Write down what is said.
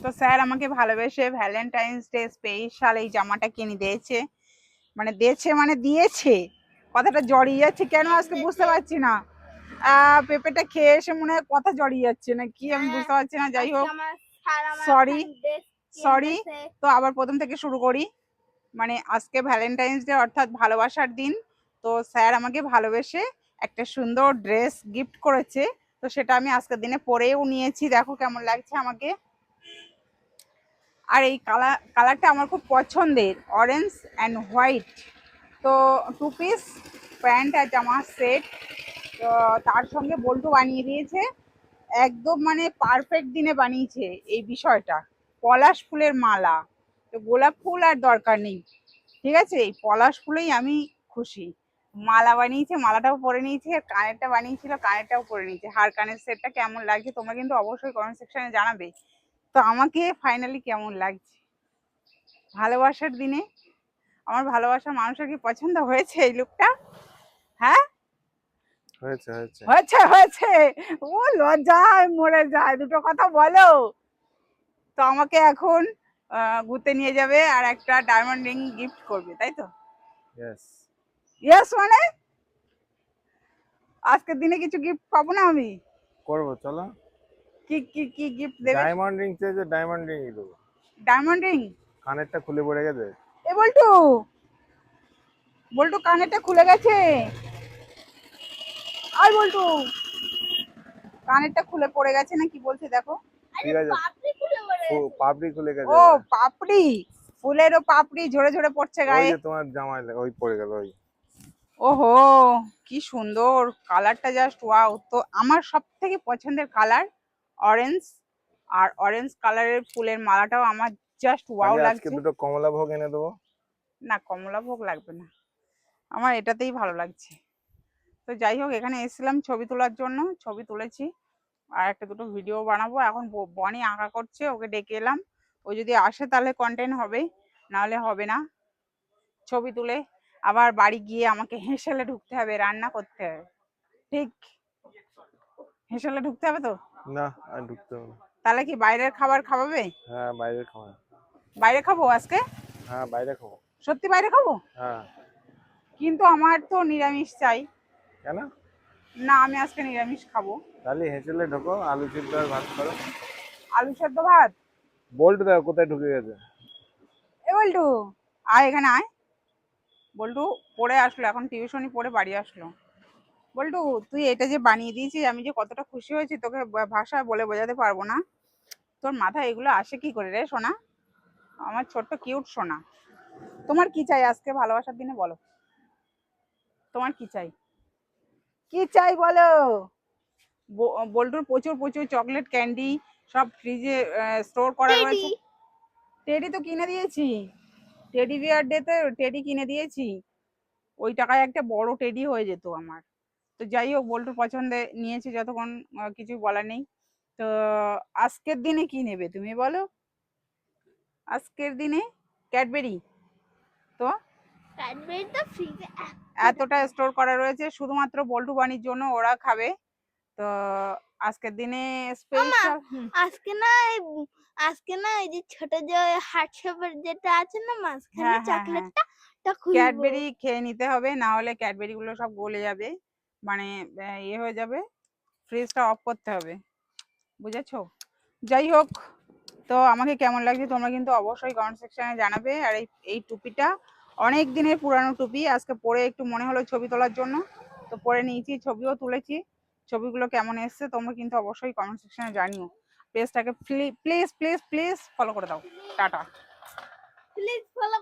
তো স্যার আমাকে ভালোবেসে ভ্যালেন্টাইন্স ডে স্পেশাল এই জামাটা কিনে দিয়েছে। মানে দিয়েছে মানে দিয়েছে। কথাটা জড়িয়ে যাচ্ছে কেন আজকে বুঝতে পারছি না। পেঁপেটা খেয়ে এসে মনে হয় কথা জড়িয়ে যাচ্ছে না কি আমি বুঝতে পারছি না, যাই হোক। সরি সরি তো আবার প্রথম থেকে শুরু করি। মানে আজকে ভ্যালেন্টাইন্স ডে অর্থাৎ ভালোবাসার দিন। তো স্যার আমাকে ভালোবেসে একটা সুন্দর ড্রেস গিফট করেছে। তো সেটা আমি আজকের দিনে পরেও নিয়েছি। দেখো কেমন লাগছে আমাকে। আর এই কালার কালারটা আমার খুব পছন্দের অরেঞ্জ অ্যান্ড হোয়াইট তো টু পিস প্যান্ট আর জামা সেট তো তার সঙ্গে বল্টু বানিয়ে দিয়েছে। একদম মানে পারফেক্ট দিনে বানিয়েছে এই বিষয়টা। পলাশ ফুলের মালা। তো গোলাপ ফুল আর দরকার নেই। ঠিক আছে? এই পলাশ ফুলেই আমি খুশি। মালা বানিয়েছে, মালাটাও পরে নিয়েছে, আর কানেরটা বানিয়েছিল, কানেরটাও পরে নিয়েছে। হার কানের সেটটা কেমন লাগছে তোমরা কিন্তু অবশ্যই কমেন্ট সেকশনে জানাবে। তো আমাকে ফাইনালি কেমন লাগছে? ভালোবাসার দিনে? আমার ভালোবাসার মানুষের কি পছন্দ হয়েছে এই লুকটা হ্যাঁ? হয়েছে হয়েছে। ও লজ্জায় মরে যায় দুটো কথা বলো। তো আমাকে এখন ঘুরতে নিয়ে যাবে আর একটা ডায়মন্ড রিং গিফট করবে তাই তো? ইয়েস মানে? আজকের দিনে কিছু গিফট পাবো না আমি? করব চলো। কি কি কি গিফট দেবে? ডায়মন্ড রিং চেয়েছে ডায়মন্ড রিং দেবো। ডায়মন্ড রিং কানেরটা খুলে পড়ে গেছে। এ বল্টু! বল্টু কানেরটা খুলে গেছে। আই বল্টু! কানেরটা খুলে পড়ে গেছে না কি বলছে দেখো? ঠিক আছে। পাপড়ি খুলে গেছে। ও পাপড়ি! ফুলেরও পাপড়ি ঝরে ঝরে পড়ছে ওই গায়ে। যে তোমার জামাই লাগা- ওই পড়ে গেল ওই। ওহো কি সুন্দর। কালারটা জাস্ট ওয়াও তো আমার সব থেকে পছন্দের কালার অরেঞ্জ আর অরেঞ্জ কালারের ফুলের মালাটাও আমার জাস্ট ওয়াও লাগছে। দুটো কমলা ভোগ এনে দেবো। না কমলা ভোগ লাগবে না। আমার এটাতেই ভালো লাগছে। তো যাই হোক এখানে এসেছিলাম ছবি তোলার জন্য ছবি তুলেছি। আর একটা দুটো ভিডিও বানাবো। এখন বনি আঁকা করছে ওকে ডেকে এলাম। ও যদি আসে তাহলে কন্টেন্ট হবে নাহলে হবে না। ছবি তুলে আবার বাড়ি গিয়ে আমাকে হেঁসেলে ঢুকতে হবে রান্না করতে হবে। ঠিক? হেঁসেলে ঢুকতে হবে তো? না আর ঢুকতে হবে তাহলে কি বাইরের খাবার খাওয়াবে? হ্যাঁ বাইরে খাওয়া বাইরে খাব আজকে? হ্যাঁ বাইরে খাব। সত্যি বাইরে খাব? হ্যাঁ। কিন্তু আমার তো নিরামিষ চাই। কেন? না আমি আজকে নিরামিষ খাব। তাহলে হেঁচেলে ঢোকো আলু সিদ্ধ আর ভাত করো। আলু সেদ্ধ ভাত? বল্ট দেখো কোথায় ঢুকে গেছে। এ বল্টু আয় এখানে আয়। বল্টু পড়ে আসলো এখন টিউশনি পড়ে বাড়ি আসলো। বল্টু তুই এটা যে বানিয়ে দিয়েছিস আমি যে কতটা খুশি হয়েছি তোকে ভাষায় বলে বোঝাতে পারব না। তোর মাথায় এগুলো আসে কি করে রে সোনা? আমার ছোট্ট কিউট সোনা। তোমার কি চাই আজকে ভালোবাসার দিনে বলো? তোমার কি চাই? কি চাই বলো? বল্টুর প্রচুর প্রচুর চকলেট ক্যান্ডি সব ফ্রিজে স্টোর করা রয়েছে। টেডি তো কিনে দিয়েছি। টেডি বিয়ার ডেতে টেডি কিনে দিয়েছি। ওই টাকায় একটা বড় টেডি হয়ে যেত আমার। তো যাই হোক বল্টুর পছন্দে নিয়েছি যতক্ষণ কিছু বলার নেই। তো আজকের দিনে কি নেবে তুমি বলো? আজকের দিনে ক্যাডবেরি। তো? এতটা স্টোর করা রয়েছে শুধুমাত্র বল্টু বানির জন্য ওরা খাবে। তো আজকের দিনে স্পেশাল আজকে না আজকে না এই যে ছোট যে হার্ট শেপের যেটা আছে না মাঝখানে হ্যাঁ, হ্যাঁ, হ্যাঁ। চকলেটটা তা খুলবো। ক্যাডবেরি খেয়ে নিতে হবে না হলে ক্যাডবেরি গুলো সব গলে যাবে। মানে ইয়ে হয়ে যাবে। ফ্রিজটা অফ করতে হবে। বুঝেছ? যাই হোক, তো আমাকে কেমন লাগছে তোমরা কিন্তু অবশ্যই কমেন্ট সেকশনে জানাবে। আর এই এই টুপিটা অনেক দিনের পুরানো টুপি। আজকে পরে একটু মনে হলো ছবি তোলার জন্য। তো পরে নিয়েছি, ছবিও তুলেছি। ছবিগুলো কেমন এসছে তোমরা কিন্তু অবশ্যই কমেন্ট সেকশনে জানিও। পেজটাকে প্লিজ প্লিজ প্লিজ ফলো করে দাও। টাটা। Please follow